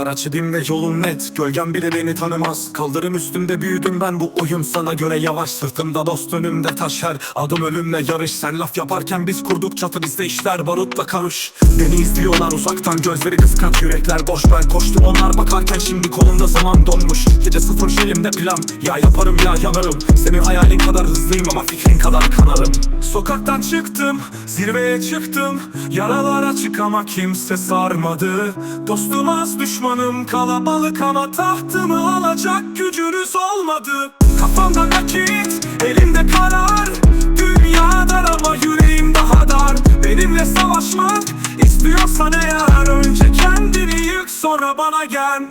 Para çibim ve yolum net. Gölgem bile beni tanımaz. Kaldırım üstünde büyüdüm ben bu oyun sana göre yavaş. Sırtımda dost önümde taşer. Adım ölümle yarış. Sen laf yaparken biz kurduk çatı bizde işler barutla karış. Beni izliyorlar uzaktan gözleri kıskanç. Yürekler boş Ben koştum. Onlar bakarken şimdi kolumda zaman donmuş. Gece sıfır şeyimde plan. Ya yaparım ya yanarım. Senin hayalin kadar hızlıyım ama fikrin kadar kanarım. Sokaktan çıktım zirveye çıktım. Yaralar açık ama kimse sarmadı. Dostum az düşmanım kalabalık ama tahtımı alacak gücünüz olmadı. Kafamda nakit elimde karar. Dünya dar ama yüreğim daha dar. Benimle savaşmak istiyorsan eğer Önce kendini yık sonra bana gel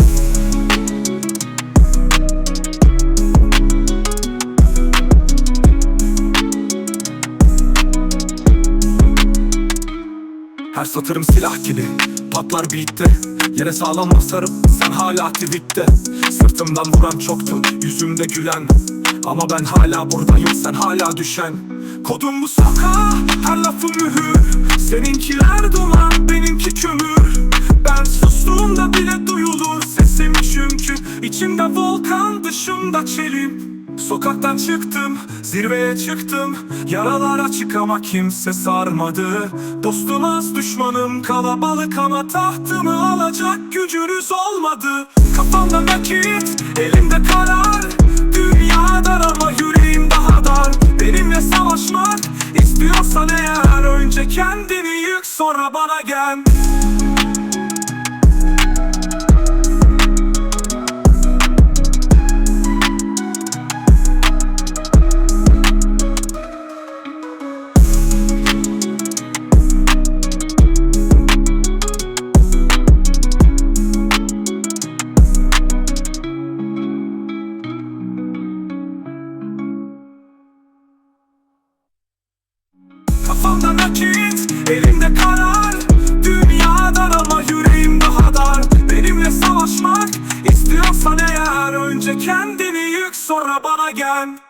Her satırım silah gibi. Patlar beatte. Yere sağlam basarım. Sen hala tweette. Sırtımdan vuran çoktu Yüzümde gülen. Ama ben hala buradayım. Sen hala düşen. Kodum bu sokağa Her lafım mühür. Seninkiler duman Benimki kömür. Ben sustuğumda bile duyulur. Sesim çünkü. İçimde volkan Dışımda çelim Sokaktan çıktım, zirveye çıktım. Yaralar açık ama kimse sarmadı. Dostum az düşmanım kalabalık ama tahtımı alacak gücünüz olmadı. Kafamda nakit, elimde karar. Dünya dar ama yüreğim daha dar. Benimle savaşmak istiyorsan eğer Önce kendini yık sonra bana gel Kafamda nakit, elimde karar. Dünya dar ama yüreğim daha dar. Benimle savaşmak istiyorsan eğer Önce kendini yük sonra bana gel.